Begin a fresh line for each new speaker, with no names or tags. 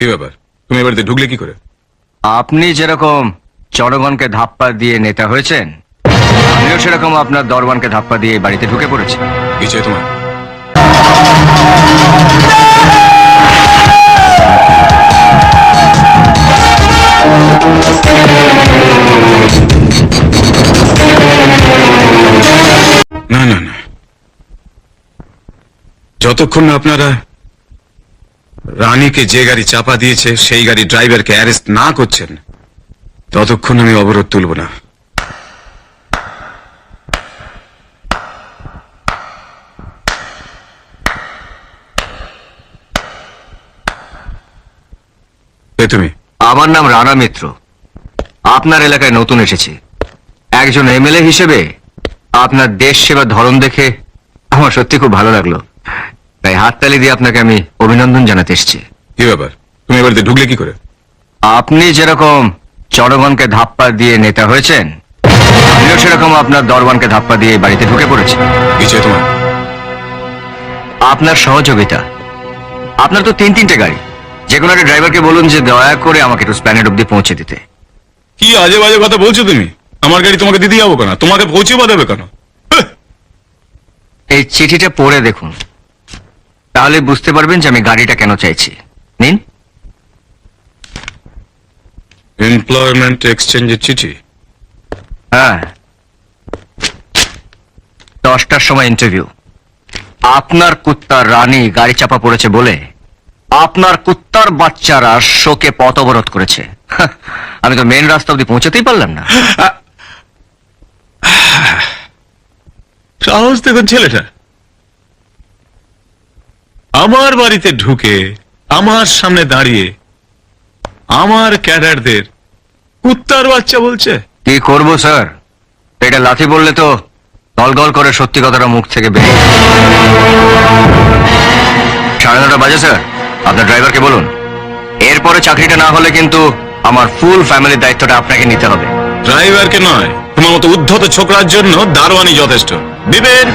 কি ব্যাপার? তুমি এ বাড়িতে ঢুকলে কি করে?
আপনি যেরকম জনগণকে ধাপ্পা দিয়ে নেতা হয়েছেন আমিও সেরকম আপনার দরবানকে ধাপ্পা দিয়ে এই বাড়িতে ঢুকে পড়েছি।
কি চাই তোমার? না না না। যতক্ষণ না আপনারা রানীকে যে গাড়ি চাপা দিয়েছে, সেই গাড়ি ড্রাইভারকে অ্যারেস্ট না করছেন, ততক্ষণ আমি অবরোধ তুলব না। তুমি?
আমার নাম রানা মিত্র। আপনার এলাকায় নতুন এসেছি। একজন এমএলএ হিসেবে আপনার দেশ সেবার ধরন দেখে আমার সত্যি খুব ভালো লাগল। হাততালি দিয়ে আপনাকে আমি অভিনন্দন জানাতে এসেছি।
কি ব্যাপার? তুমি এ বাড়িতে ঢুকলে কি করে?
আপনি যেরকম জনগণকে ধাপ্পা দিয়ে নেতা হয়েছেন আমিও সেরকম আপনার দরবানকে ধাপ্পা দিয়ে বাড়িতে ঢুকে পড়েছি।
কি চাই তোমার?
আপনার সহযোগিতা। আপনার তো তিন তিনটে গাড়ি। যে কোনো একটা ড্রাইভারকে বলুন যে দয়া করে আমাকে একটু স্প্যানেট অব্দি পৌঁছে দিতে।
কি আজে বাজে কথা বলছো তুমি? আমার গাড়ি তোমাকে দিতে যাব কেন? তোমাকে পৌঁছে দেবে কেন?
এই চিঠিটা পড়ে দেখুন। তাহলে বুঝতে পারবেন যে আমি গাড়িটা কেন চাইছি। নিন।
এমপ্লয়মেন্ট এক্সচেঞ্জের চিঠি।
হ্যাঁ। দশটার সময় ইন্টারভিউ আপনার কুত্তার রানী গাড়ি চাপা পড়েছে বলে আপনার কুত্তার বাচ্চারা শোকে পথ অবরোধ করেছে। আমি তো মেন রাস্তা অব্দি পৌঁছাতেই পারলাম না।
সাহস দেখুন ছেলেটা। আমার বাড়িতে ঢুকে আমার সামনে দাঁড়িয়ে আমার ক্যাডারদের কুত্তার বাচ্চা বলছে।
কি করব স্যার? এটা লাথি বললে তো গল করে সত্যি কথাটা মুখ থেকে বেরিয়ে সাড়ে নটা বাজে স্যার। আপনার ড্রাইভারকে বলুন। এরপরে চাকরিটা না হলে কিন্তু আমার ফুল ফ্যামিলির দায়িত্বটা আপনাকে নিতে হবে।
ড্রাইভারকে নয় তোমার মতো উদ্ধত ছোকরার জন্য দারোয়ানি যথেষ্ট। দিবেন